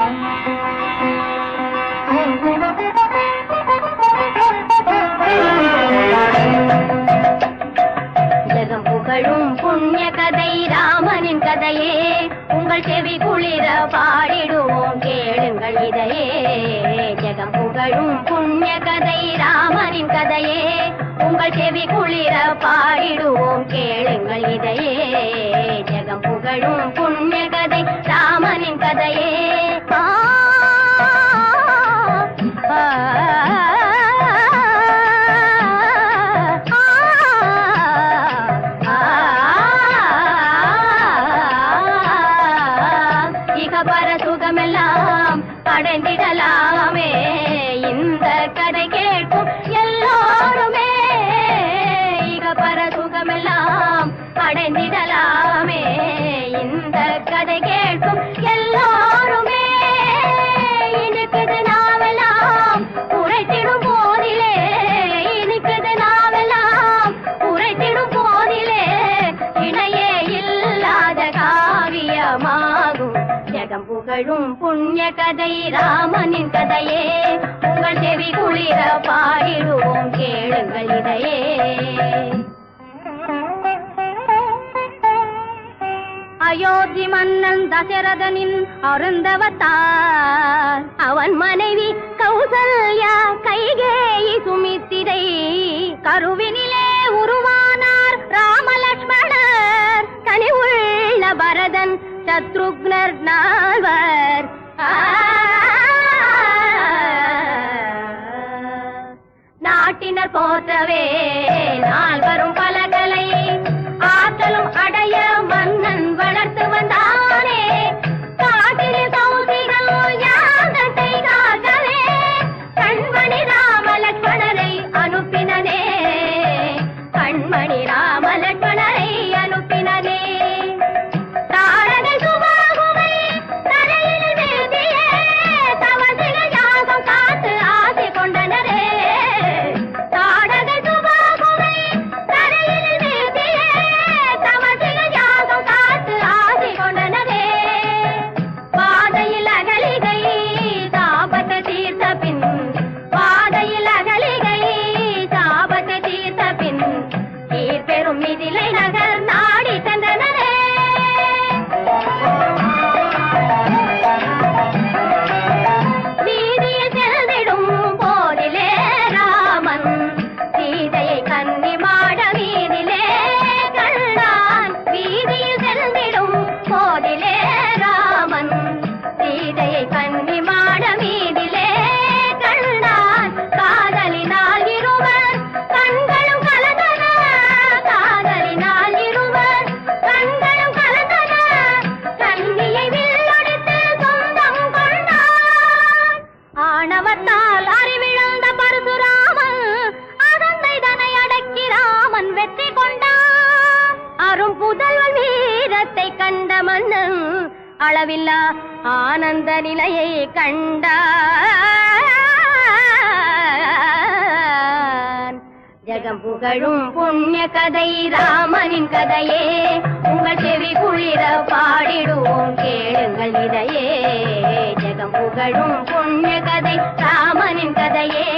ஜெகம் புகழும் புண்ணிய கதை ராமனின் கதையே. உங்கள் செவி குளிர பாடிடுவோம் கேளுங்கள் இதையே. ஜெகம் புகழும் புண்ணிய கதை ராமனின் கதையே. உங்கள் செவி குளிர பாடிடுவோம் கேளுங்கள் இதையே. ஜெகம் புகழும் கதை கேட்கும் எல்லாருமே இனிக்குது நாவலாம் உரைத்திடும் போதிலே இனிக்குது நாவலாம் உரைத்திடும் போதிலே இணையே இல்லாத காவியமாகும். ஜெகம் புகழும் புண்ணிய கதை ராமனின் கதையே. உங்கள் அயோத்தி மன்னன் தசரதனின் அருந்தவத்தார். அவன் மனைவி கௌசல்யா கைகேயி சுமித்திரை. கருவினிலே உருவானார் ராமலட்சுமணர். கனிவுள்ள பரதன் சத்ருக்னர் நால்வர். நாட்டினர் போற்றவே நால்வரும் తొమ్మిదిలై నగర్ கொண்டான் புதல்வன் வீரத்தை கண்ட மன்னன் அளவில்லா ஆனந்த நிலையை கண்டான். ஜெகம் புகழும் புண்ணிய கதை ராமனின் கதையே. உங்கள் செவி குளிர பாடிடுவோம் கேளுங்கள் இதையே. ஜெகம் புகழும் புண்ணிய கதை ராமனின் கதையே.